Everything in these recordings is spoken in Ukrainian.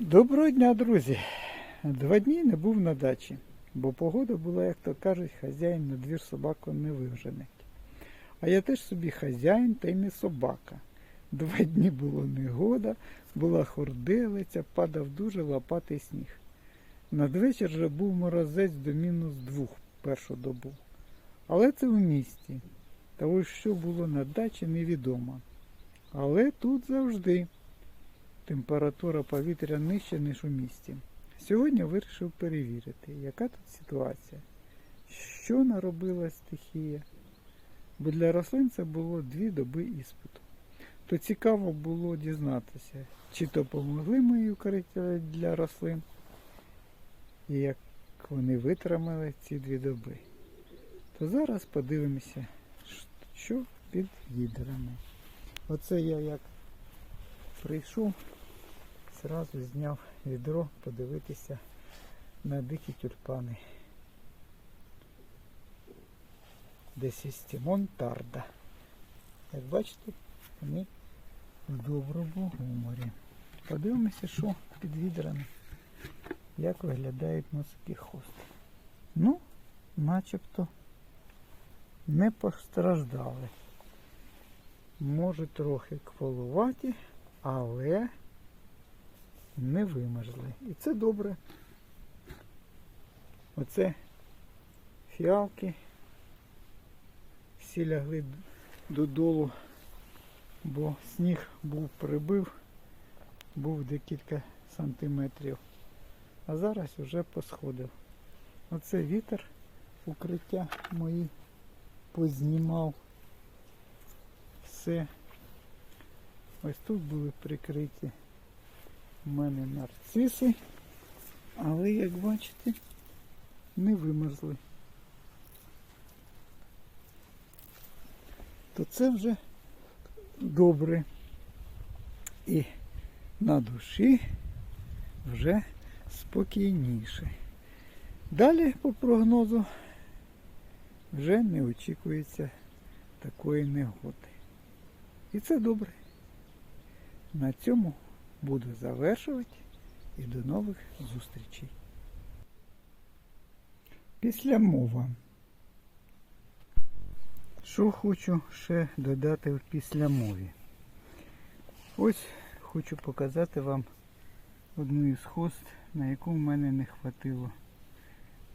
Доброго дня, друзі! Два дні не був на дачі, бо погода була, як то кажуть, хазяїн на двір собаку не виженить. А я теж собі хазяїн та й не собака. Два дні було негода, була хорделиця, падав дуже лопатий сніг. Надвечір же був морозець до мінус двох першу добу. Але це в місті. Та ось що було на дачі, невідомо. Але тут завжди температура повітря нижча, ніж у місті. Сьогодні вирішив перевірити, яка тут ситуація, що наробила стихія. Бо для рослин це було дві доби іспиту. То цікаво було дізнатися, чи допомогли мої укриття для рослин, і як вони витримали ці дві доби. То зараз подивимося, що під відрами. Оце я як прийшов, зразу зняв відро подивитися на дикі тюльпани. Десістімон тарда. Як бачите, вони в доброму гуморі. Подивимося, що під відрами, як виглядають носики хости. Ну, начебто не постраждали. Може трохи кволуваті, але не вимерзли. І це добре. Оце фіалки всі лягли додолу, бо сніг був прибив, був декілька сантиметрів. А зараз вже посходив. Оце вітер, укриття мої познімав все. Ось тут були прикриті у мене нарциси, але, як бачите, не вимерзли. То це вже добре. І на душі вже спокійніше. Далі, по прогнозу, вже не очікується такої негоди. І це добре. На цьому буду завершувати і до нових зустрічей. Після мова. Що хочу ще додати в післямові? Ось хочу показати вам одну із хост, на яку в мене не хватило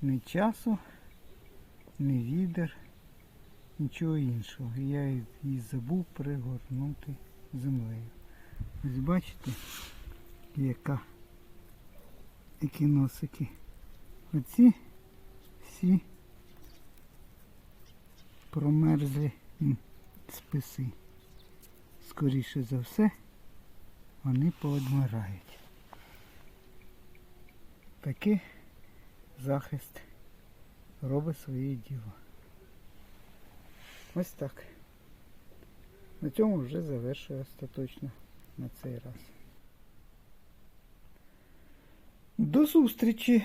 ні часу, ні відер, нічого іншого. Я її забув пригорнути землею. Ось бачите, яка які носики. Оці всі промерзлі списи. Скоріше за все, вони поодмирають. Такий захист робить своє діло. Ось так. На цьому вже завершую остаточно на цей раз. До зустрічі!